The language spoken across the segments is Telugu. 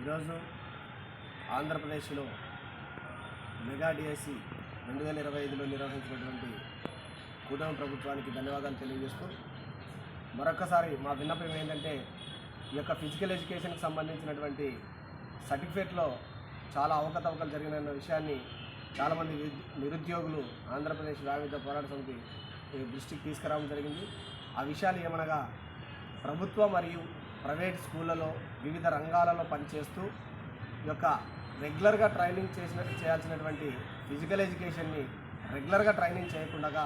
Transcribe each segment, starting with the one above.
ఈరోజు ఆంధ్రప్రదేశ్లో మెగా డిఎస్సి రెండు వేల ఇరవై ఐదులో నిర్వహించినటువంటి కూటమి ప్రభుత్వానికి ధన్యవాదాలు తెలియజేస్తూ మరొకసారి మా విన్నపం ఏంటంటే ఈ యొక్క ఫిజికల్ ఎడ్యుకేషన్కి సంబంధించినటువంటి సర్టిఫికేట్లో చాలా అవకతవకలు జరిగిన విషయాన్ని చాలామంది నిరుద్యోగులు ఆంధ్రప్రదేశ్ వ్యామిత పోరాట సమితి దృష్టికి తీసుకురావడం జరిగింది. ఆ విషయాలు ఏమనగా ప్రభుత్వ మరియు ప్రైవేట్ స్కూళ్ళలో వివిధ రంగాలలో పనిచేస్తూ ఈ యొక్క రెగ్యులర్గా ట్రైనింగ్ చేసిన చేయాల్సినటువంటి ఫిజికల్ ఎడ్యుకేషన్ని రెగ్యులర్గా ట్రైనింగ్ చేయకుండా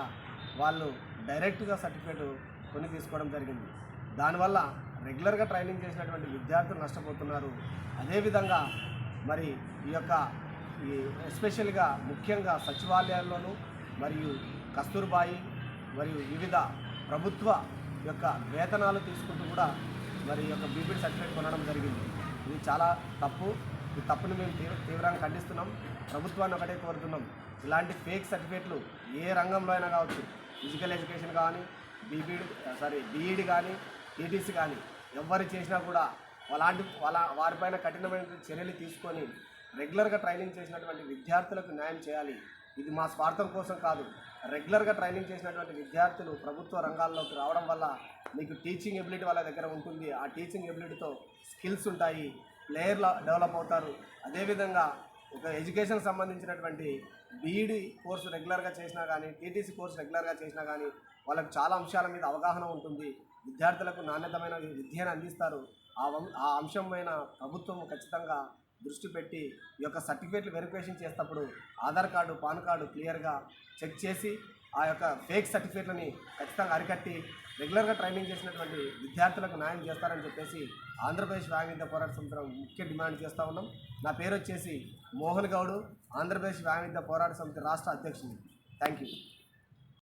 వాళ్ళు డైరెక్ట్గా సర్టిఫికేట్ కొని తీసుకోవడం జరిగింది. దానివల్ల రెగ్యులర్గా ట్రైనింగ్ చేసినటువంటి విద్యార్థులు నష్టపోతున్నారు. అదేవిధంగా మరి ఈ యొక్క ఈ ఎస్పెషల్గా ముఖ్యంగా సచివాలయాల్లోనూ మరియు కస్తూర్బాయి మరియు వివిధ ప్రభుత్వ యొక్క వేతనాలు తీసుకుంటూ కూడా మరి ఈ యొక్క బీపీడీ సర్టిఫికేట్ కొనడం జరిగింది. ఇది చాలా తప్పు. ఈ తప్పును మేము తీవ్ర తీవ్రంగా ఖండిస్తున్నాం. ప్రభుత్వాన్ని ఒకటే కోరుతున్నాం. ఇలాంటి ఫేక్ సర్టిఫికేట్లు ఏ రంగంలో అయినా కావచ్చు ఫిజికల్ ఎడ్యుకేషన్ కానీ బీపీడీ సారీ బీఈడి కానీ టీటీసీ కానీ ఎవరు చేసినా కూడా అలాంటి వాళ్ళ వారిపైన కఠినమైన చర్యలు తీసుకొని రెగ్యులర్గా ట్రైనింగ్ చేసినటువంటి విద్యార్థులకు న్యాయం చేయాలి. ఇది మా స్వార్థం కోసం కాదు. రెగ్యులర్గా ట్రైనింగ్ చేసినటువంటి విద్యార్థులు ప్రభుత్వ రంగాల్లోకి రావడం వల్ల మీకు టీచింగ్ ఎబిలిటీ వాళ్ళ దగ్గర ఉంటుంది. ఆ టీచింగ్ ఎబిలిటీతో స్కిల్స్ ఉంటాయి. ప్లేయర్లు డెవలప్ అవుతారు. అదేవిధంగా ఒక ఎడ్యుకేషన్ సంబంధించినటువంటి బీఈడి కోర్సు రెగ్యులర్గా చేసినా కానీ టీటీసీ కోర్సు రెగ్యులర్గా చేసినా కానీ వాళ్ళకు చాలా అంశాల మీద అవగాహన ఉంటుంది. విద్యార్థులకు నాణ్యతమైన విద్యను అందిస్తారు. ఆ ఆ అంశం పైన ప్రభుత్వం ఖచ్చితంగా దృష్టి పెట్టి ఈ యొక్క సర్టిఫికేట్లు వెరిఫికేషన్ చేసేటప్పుడు ఆధార్ కార్డు పాన్ కార్డు క్లియర్గా చెక్ చేసి ఆ యొక్క ఫేక్ సర్టిఫికేట్లని ఖచ్చితంగా అరికట్టి రెగ్యులర్గా ట్రైనింగ్ చేసినటువంటి విద్యార్థులకు న్యాయం చేస్తారని చెప్పేసి ఆంధ్రప్రదేశ్ వ్యామిద్య పోరాట సమితి ముఖ్య డిమాండ్ చేస్తూ ఉన్నాం. నా పేరు వచ్చేసి మోహన్ గౌడు ఆంధ్రప్రదేశ్ వ్యామిద్య పోరాట సమితి రాష్ట్ర అధ్యక్షుడు థ్యాంక్ యూ